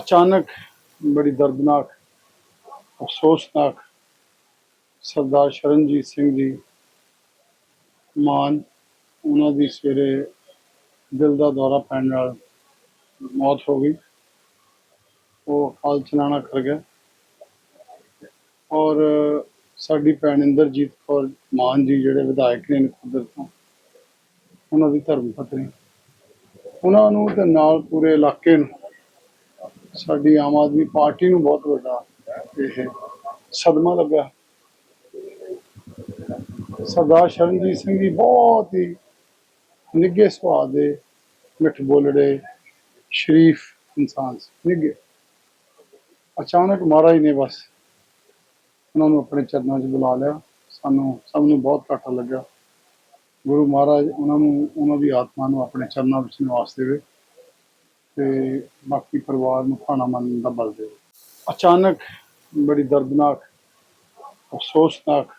ਅਚਾਨਕ ਬੜੀ ਦਰਦਨਾਕ, ਅਫਸੋਸਨਾਕ ਸਰਦਾਰ ਸ਼ਰਨਜੀਤ ਸਿੰਘ ਜੀ ਮਾਨ ਉਹਨਾਂ ਦੀ ਸਵੇਰੇ ਦਿਲ ਦਾ ਦੌਰਾ ਪੈਣ ਨਾਲ ਮੌਤ ਹੋ ਗਈ। ਉਹ ਹਾਲ ਚਲਾਣਾ ਕਰ ਗਿਆ। ਔਰ ਸਾਡੀ ਭੈਣ ਇੰਦਰਜੀਤ ਕੌਰ ਮਾਨ ਜੀ ਜਿਹੜੇ ਵਿਧਾਇਕ ਨੇ ਨਕੋਦਰ ਤੋਂ, ਉਹਨਾਂ ਦੀ ਧਰਮ ਪਤਨੀ। ਉਹਨਾਂ ਨੂੰ ਤੇ ਨਾਲ ਪੂਰੇ ਇਲਾਕੇ ਨੂੰ ਸਾਡੀ ਆਮ ਆਦਮੀ ਪਾਰਟੀ ਨੂੰ ਬਹੁਤ ਵੱਡਾ ਇਹ ਸਦਮਾ ਲੱਗਾ। ਸਰਦਾਰ ਸ਼ਰਨਜੀਤ ਸਿੰਘ ਜੀ ਬਹੁਤ ਹੀ ਨਿੱਘੇ ਸੁਭਾਅ ਦੇ ਮਿੱਠ ਬੋਲੜੇ, ਸ਼ਰੀਫ ਇਨਸਾਨ ਸੀ, ਨਿੱਘੇ। ਅਚਾਨਕ ਮਹਾਰਾਜ ਨੇ ਬਸ ਉਹਨਾਂ ਨੂੰ ਆਪਣੇ ਚਰਨਾਂ 'ਚ ਬੁਲਾ ਲਿਆ। ਸਾਨੂੰ ਸਭ ਨੂੰ ਬਹੁਤ ਘਾਟਾ ਲੱਗਾ। ਗੁਰੂ ਮਹਾਰਾਜ ਉਹਨਾਂ ਨੂੰ, ਉਹਨਾਂ ਦੀ ਆਤਮਾ ਨੂੰ ਆਪਣੇ ਚਰਨਾਂ ਵਿੱਚ ਨਿਵਾਸ ਦੇਵੇ। ਤੇ ਬਾਕੀ ਪਰਿਵਾਰ ਨੂੰ ਖਾਣਾ ਮੰਨਣ ਦਾ ਬਲ ਦੇਵੇ ਅਚਾਨਕ ਬੜੀ ਦਰਦਨਾਕ, ਅਫਸੋਸਨਾਕ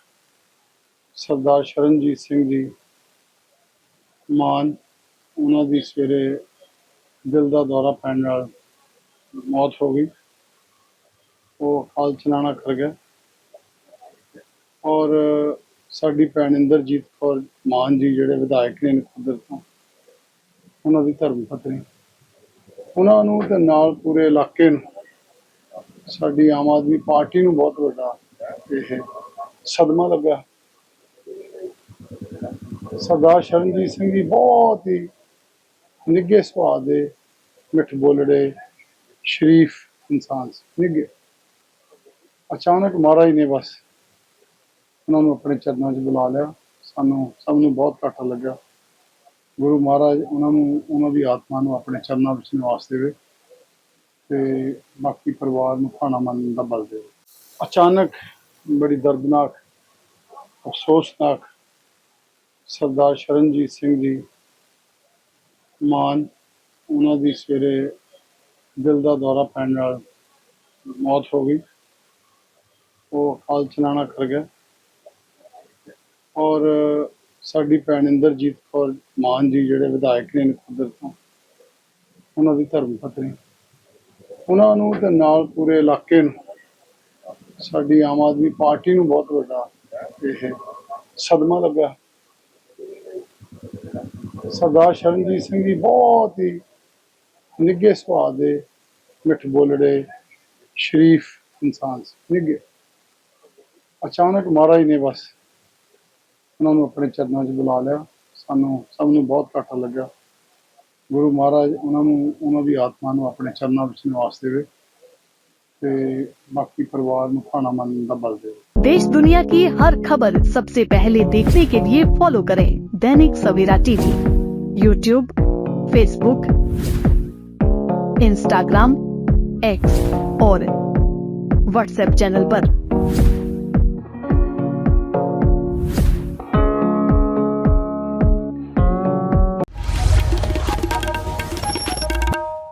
ਸਰਦਾਰ ਸ਼ਰਨਜੀਤ ਸਿੰਘ ਜੀ ਮਾਨ ਉਹਨਾਂ ਦੀ ਸਵੇਰੇ ਦਿਲ ਦਾ ਦੌਰਾ ਪੈਣ ਨਾਲ ਮੌਤ ਹੋ ਗਈ। ਉਹ ਹਾਲ ਚਲਾਣਾ ਕਰ ਗਿਆ ਔਰ ਸਾਡੀ ਭੈਣ ਇੰਦਰਜੀਤ ਕੌਰ ਮਾਨ ਜੀ ਜਿਹੜੇ ਵਿਧਾਇਕ ਨੇ ਨਕੋਦਰ ਤੋਂ, ਉਹਨਾਂ ਦੀ ਧਰਮ ਪਤਨੀ। ਉਹਨਾਂ ਨੂੰ ਤੇ ਨਾਲ ਪੂਰੇ ਇਲਾਕੇ ਨੂੰ, ਸਾਡੀ ਆਮ ਆਦਮੀ ਪਾਰਟੀ ਨੂੰ ਬਹੁਤ ਵੱਡਾ ਇਹ ਸਦਮਾ ਲੱਗਾ ਸਰਦਾਰ ਸ਼ਰਨਜੀਤ ਸਿੰਘ ਜੀ ਬਹੁਤ ਹੀ ਨਿੱਘੇ ਸੁਭਾਅ ਦੇ ਮਿੱਠ ਬੋਲੜੇ, ਸ਼ਰੀਫ ਇਨਸਾਨ ਸੀ, ਨਿੱਘੇ। ਅਚਾਨਕ ਮਹਾਰਾਜ ਨੇ ਬਸ ਉਹਨਾਂ ਨੂੰ ਆਪਣੇ ਚਰਨਾਂ 'ਚ ਬੁਲਾ ਲਿਆ। ਸਾਨੂੰ ਸਭ ਨੂੰ ਬਹੁਤ ਘਾਟਾ ਲੱਗਾ ਗੁਰੂ ਮਹਾਰਾਜ ਉਹਨਾਂ ਨੂੰ, ਉਹਨਾਂ ਦੀ ਆਤਮਾ ਨੂੰ ਆਪਣੇ ਚਰਨਾਂ ਵਿੱਚ ਨਿਵਾਸ ਦੇਵੇ ਤੇ ਬਾਕੀ ਪਰਿਵਾਰ ਨੂੰ ਖਾਣਾ ਮੰਨਣ ਦਾ ਬਲ ਦੇਵੇ। ਅਚਾਨਕ ਬੜੀ ਦਰਦਨਾਕ, ਅਫਸੋਸਨਾਕ ਸਰਦਾਰ ਸ਼ਰਨਜੀਤ ਸਿੰਘ ਜੀ ਮਾਨ ਉਹਨਾਂ ਦੀ ਸਵੇਰੇ ਦਿਲ ਦਾ ਦੌਰਾ ਪੈਣ ਨਾਲ ਮੌਤ ਹੋ ਗਈ। ਉਹ ਹਾਲ ਚਲਾਣਾ ਕਰ ਗਿਆ ਔਰ ਸਾਡੀ ਭੈਣ ਇੰਦਰਜੀਤ ਕੌਰ ਮਾਨ ਜੀ, ਜਿਹੜੇ ਵਿਧਾਇਕ ਨੇ ਨਕੋਦਰ ਤੋਂ ਉਹਨਾਂ ਦੀ ਧਰਮ ਪਤਨੀ। ਉਹਨਾਂ ਨੂੰ ਤੇ ਨਾਲ ਪੂਰੇ ਇਲਾਕੇ ਨੂੰ, ਸਾਡੀ ਆਮ ਆਦਮੀ ਪਾਰਟੀ ਨੂੰ ਬਹੁਤ ਵੱਡਾ ਇਹ ਸਦਮਾ ਲੱਗਾ। ਸਰਦਾਰ ਸ਼ਰਨਜੀਤ ਸਿੰਘ ਜੀ ਬਹੁਤ ਹੀ ਨਿੱਘੇ ਸੁਭਾਅ ਦੇ ਮਿੱਠ ਬੋਲੜੇ, ਸ਼ਰੀਫ ਇਨਸਾਨ ਨਿੱਘੇ। ਅਚਾਨਕ ਮਹਾਰਾਜ ਨੇ ਬਸ ਉਹਨਾਂ ਨੂੰ ਆਪਣੇ ਚਰਨਾਂ 'ਚ ਬੁਲਾ ਲਿਆ ਸਾਨੂੰ ਸਭ ਨੂੰ ਬਹੁਤ ਘਾਟਾ ਲੱਗਾ ਗੁਰੂ ਮਹਾਰਾਜ ਉਹਨਾਂ ਨੂੰ ਉਹਨਾਂ ਦੀ ਆਤਮਾ ਨੂੰ ਆਪਣੇ ਚਰਨਾਂ ਵਿੱਚ ਨਿਵਾਸ ਦੇਵੇ ਤੇ ਬਾਕੀ ਪਰਿਵਾਰ ਨੂੰ ਖਾਣਾ ਮੰਨਣ ਦਾ ਬਲ ਦੇਵੇ देश दुनिया की हर खबर सबसे पहले देखने के लिए फॉलो करें Dainik Savera TV YouTube Facebook Instagram X और व्हाट्सएप चैनल पर।